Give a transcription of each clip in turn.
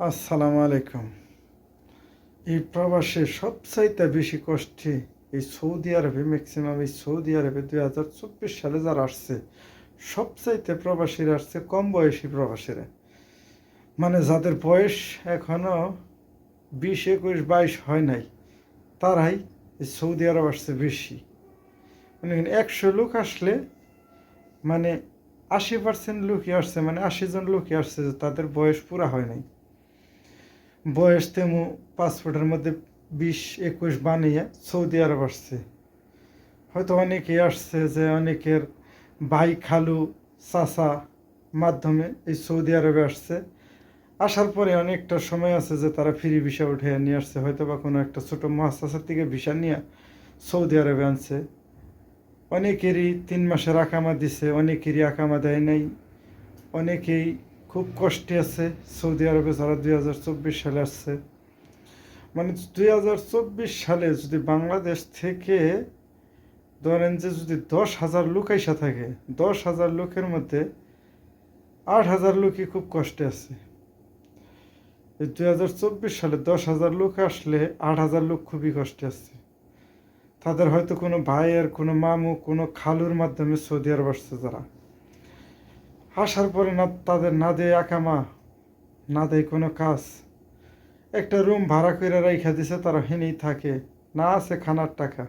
আসসালামু আলাইকুম। এই প্রবাসে সবচাইতে বেশি কষ্টে এই সৌদি আরবে ম্যাক্সিমাম এই সৌদি আরবে দুই হাজার চব্বিশ সালে যারা আসছে, সবচাইতে প্রবাসীরা আসছে কম বয়সী প্রবাসীরা। মানে যাদের বয়স এখনও বিশ, একুশ, বাইশ হয় নাই, তারাই এই সৌদি আরব আসছে বেশি। মানে একশো লোক আসলে মানে আশি পার্সেন্ট লোকই আসছে মানে আশি জন লোকই আসছে যে তাদের বয়স পুরা হয় নাই। বয়স তেমু পাসপোর্টের মধ্যে বিশ, একুশ বানিয়ে সৌদি আরব আসছে। হয়তো অনেকেই আসছে যে অনেকের ভাই খালু চাচা মাধ্যমে এই সৌদি আরবে আসছে। আসার পরে অনেকটা সময় আছে যে তারা ফ্রি ভিসা উঠে নিয়ে আসছে। হয়তো বা কোনো একটা ছোটো মহাস্তাসার থেকে ভিসা নিয়ে সৌদি আরবে আনছে। অনেকেরই তিন মাসের আকামা দিছে, অনেকেরই আকামা দেয় নাই, অনেকেই খুব কষ্টে আছে। সৌদি আরবে যারা দুই হাজার চব্বিশ সালে আসছে মানে দুই হাজার চব্বিশ সালে যদি বাংলাদেশ থেকে ধরেন যে যদি দশ হাজার লোক আইসা থাকে, দশ হাজার লোকের মধ্যে আট হাজার লোকই খুব কষ্টে আছে। দুই হাজার চব্বিশ সালে দশ হাজার লোক আসলে আট হাজার লোক খুবই কষ্টে আছে। তাদের হয়তো কোনো ভাইয়ের কোনো মামু, কোনো খালুর মাধ্যমে সৌদি আরব আসছে যারা। আসার পরে না তাদের না দেয় আকামা না দেয় কোনো কাজ। একটা রুম ভাড়া করে রাইখা দিছে, তারা হেনেই থাকে, না আছে খানার টাকা।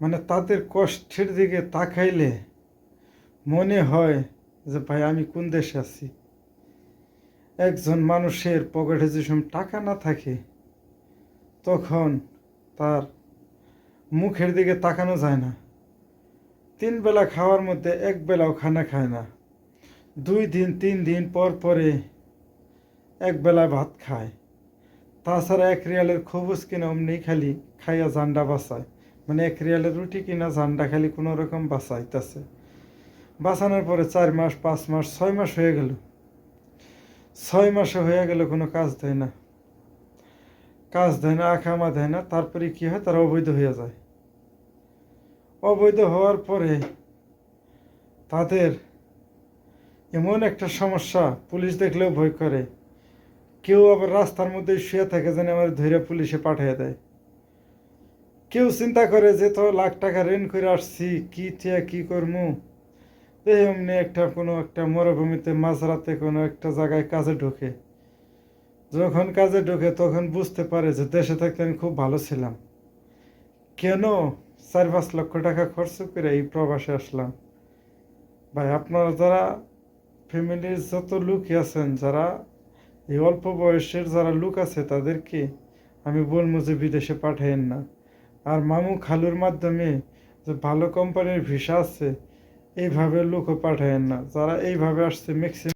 মানে তাদের কষ্টের দিকে তাকাইলে মনে হয় যে, ভাই, আমি কোন দেশে আছি? একজন মানুষের পকেটে যে সময় টাকা না থাকে, তখন তার মুখের দিকে তাকানো যায় না। তিন বেলা খাওয়ার মধ্যে এক বেলাও খানা খায় না। দুই দিন, তিন দিন পর পরে এক বেলা ভাত খায়। তাছাড়া এক রিয়ালের খবুজ কিনা অমনি খালি খাইয়া জান্ডা বাঁচায়। মানে এক রিয়ালের রুটি কিনা জান্ডা খালি কোনো রকম বাঁচাইতেছে। বাঁচানোর পরে চার মাস, পাঁচ মাস, ছয় মাস হয়ে গেল। ছয় মাসে হয়ে গেল কোনো কাজ দেয় না। কাজ দেয় না আখামা দেয় না, তারপরে কী হয়? তারা অবৈধ হয়ে যায়। অবৈধ হওয়ার পরে তাদের এমন একটা সমস্যা, পুলিশ দেখলেও ভয় করে। কেউ আবার রাস্তার মধ্যে শুয়ে থাকে যেন আমার ধরে পুলিশে পাঠিয়ে দেয়। কেউ চিন্তা করে যে, তো লাখ টাকা ঋণ করে আসছি, কি থিয়া কি করমু? এমনি একটা কোনো একটা মরুভূমিতে মাঝরাতে কোনো একটা জায়গায় কাজে ঢোকে। যখন কাজে ঢোকে তখন বুঝতে পারে যে, দেশে থাকতে আমি খুব ভালো ছিলাম। কেন চার পাঁচ লক্ষ টাকা খরচ করে এই প্রবাসে আসলাম। ভাই, আপনারা যারা ফ্যামিলির যত লোকই আছেন, যারা এই অল্প বয়সের যারা লোক আছে, তাদেরকে আমি বলব যে বিদেশে পাঠাইন না। আর মামু খালুর মাধ্যমে যে ভালো কোম্পানির ভিসা আছে, এইভাবে লোকও পাঠাইন না। যারা এইভাবে আসছে ম্যাক্সিমাম